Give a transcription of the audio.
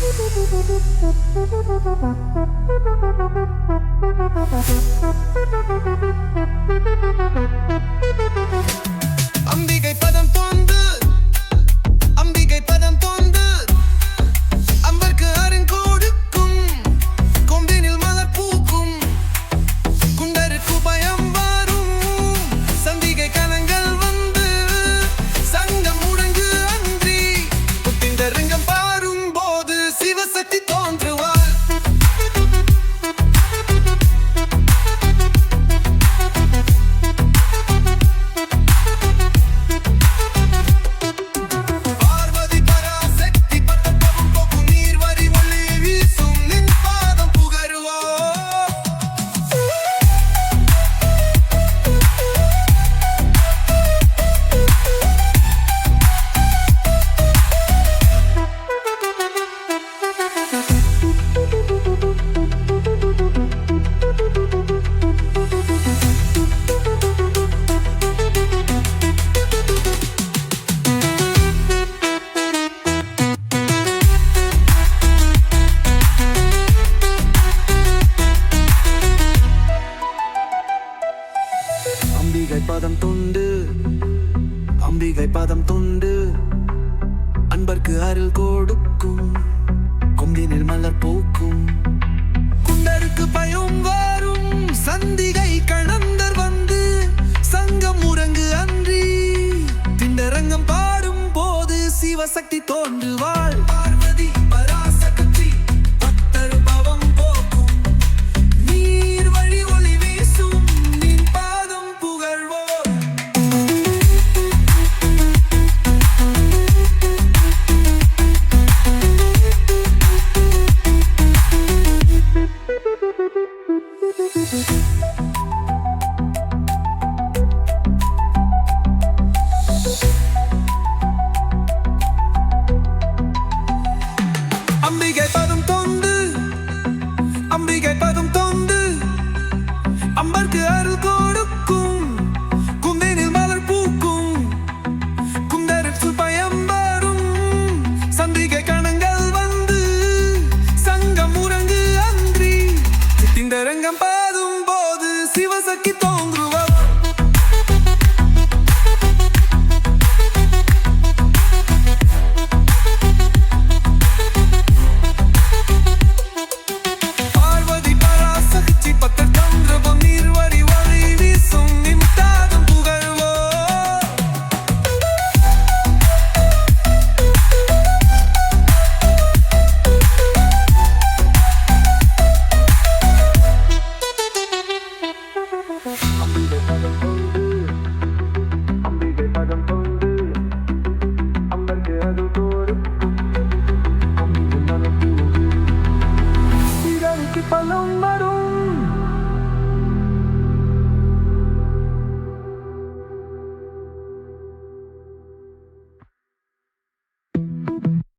Thank you. Ambigai பதம் தொண்டு அன்பர்க்கு அருள் கொடுக்கும். கொங்கினில் மலர் பூக்கும். குண்டருக்கு பயம் வரும். சந்திகை கணந்தர் வந்து சங்கம் முரங்கு அன்றி. திண்டரங்கம் பாடும் போது சிவசக்தி தோன்றுவாள்.